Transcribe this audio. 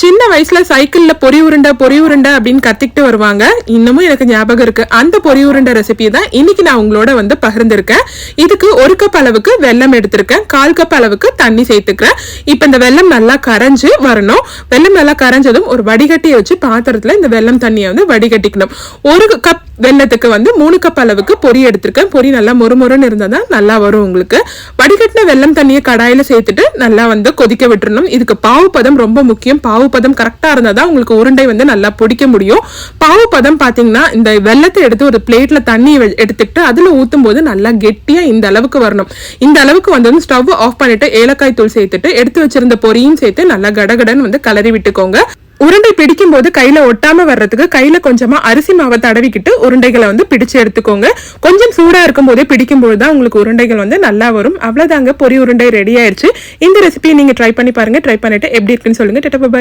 சின்ன வயசுல சைக்கிள்ல பொரி உருண்டை பொறி உருண்டை அப்படின்னு கத்திக்கிட்டு வருவாங்க. இன்னமும் எனக்கு ஞாபகம் இருக்கு. அந்த பொறி உருண்டை ரெசிபி தான் இன்னைக்கு நான் உங்களோட வந்து பகிர்ந்திருக்கேன். இதுக்கு ஒரு கப் அளவுக்கு வெல்லம் எடுத்திருக்கேன். கால் கப் அளவுக்கு தண்ணி சேர்த்துக்கிறேன். இப்போ இந்த வெல்லம் நல்லா கரைஞ்சு வரணும். வெல்லம் நல்லா கரைஞ்சதும் ஒரு வடிகட்டியை வச்சு பாத்திரத்துல இந்த வெல்லம் தண்ணியை வந்து வடிகட்டிக்கணும். ஒரு கப் வெல்லத்துக்கு வந்து மூணு கப் அளவுக்கு பொரி எடுத்திருக்கேன். பொரி நல்லா மொறுமொறுன்னு இருந்தால் தான் நல்லா வரும் உங்களுக்கு. வடிகட்டின வெல்லம் தண்ணியை கடாயில சேர்த்துட்டு நல்லா வந்து கொதிக்க விட்டுறணும். இதுக்கு பாவு பதம் ரொம்ப முக்கியம். பாவு பதம் கரெக்டாக இருந்தால் தான் உங்களுக்கு உருண்டை வந்து நல்லா பிடிக்க முடியும். பாவு பதம் பார்த்தீங்கன்னா இந்த வெள்ளத்தை எடுத்து ஒரு பிளேட்டில் தண்ணி எடுத்துட்டு எடுத்துக்கிட்டு அதில் ஊற்றும் போது நல்லா கெட்டியா இந்த அளவுக்கு வரணும். இந்த அளவுக்கு வந்ததும் ஸ்டவ் ஆஃப் பண்ணிட்டு ஏலக்காய் தூள் சேர்த்துட்டு எடுத்து வச்சிருந்த பொரியும் சேர்த்து நல்லா கடகடன்னு வந்து கலரி விட்டுக்கோங்க. உருண்டை பிடிக்கும் போது கையில ஒட்டாம வர்றதுக்கு கையில கொஞ்சமா அரிசி மாவை தடவிக்கிட்டு உருண்டைகளை வந்து பிடிச்சு எடுத்துக்கோங்க. கொஞ்சம் சூடா இருக்கும் போதே பிடிக்கும் போது தான் உங்களுக்கு உருண்டைகள் வந்து நல்லா வரும். அவ்வளவுதாங்க பொரி உருண்டை ரெடி ஆயிருச்சு. இந்த ரெசிபியை நீங்க ட்ரை பண்ணி பாருங்க. ட்ரை பண்ணிட்டு எப்படி இருக்குன்னு சொல்லுங்க.